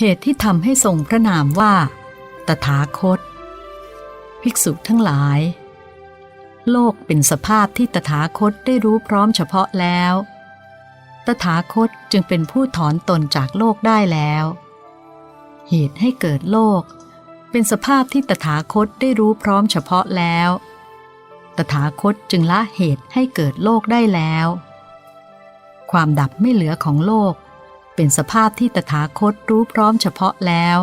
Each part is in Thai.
เหตุที่ทำให้ทรงพระนามว่า ตถาคต ภิกษุทั้งหลาย โลกเป็นสภาพที่ตถาคตได้รู้พร้อมเฉพาะแล้ว ตถาคตจึงเป็นผู้ถอนตนจากโลกได้แล้ว เหตุให้เกิดโลก เป็นสภาพที่ตถาคตได้รู้พร้อมเฉพาะแล้ว ตถาคตจึงละเหตุให้เกิดโลกได้แล้ว ความดับไม่เหลือของโลก เป็นสภาพที่ตถาคตรู้พร้อมเฉพาะแล้ว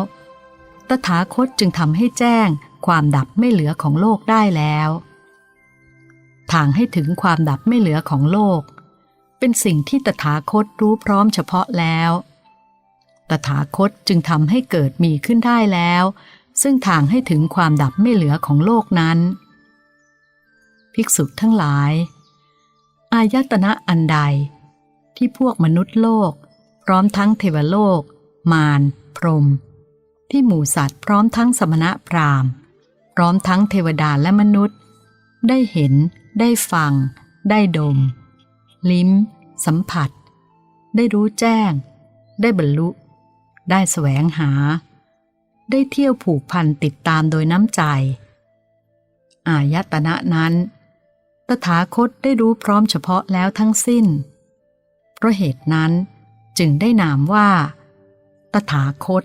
ตถาคตจึงทำให้แจ้งความดับไม่เหลือของโลกได้แล้ว ทางให้ถึงความดับไม่เหลือของโลก เป็นสิ่งที่ตถาคตรู้พร้อมเฉพาะแล้ว ตถาคตจึงทำให้เกิดมีขึ้นได้แล้ว ซึ่งทางให้ถึงความดับไม่เหลือของโลกนั้น ภิกษุทั้งหลาย อายตนะอันใดที่พวกมนุษย์โลก พร้อมทั้งเทวโลก มาร พรหมที่หมู่สัตว์พร้อมทั้งสมณะพราหมณ์ พร้อมทั้งเทวดาและมนุษย์ ได้เห็น ได้ฟัง ได้ดม ลิ้ม สัมผัส ได้รู้แจ้ง ได้บรรลุ ได้แสวงหา ได้เที่ยวผูกพันติดตามโดยน้ำใจ อายตนะนั้น ตถาคตได้รู้พร้อมเฉพาะแล้วทั้งสิ้น เพราะเหตุนั้น จึงได้นามว่า ตถาคต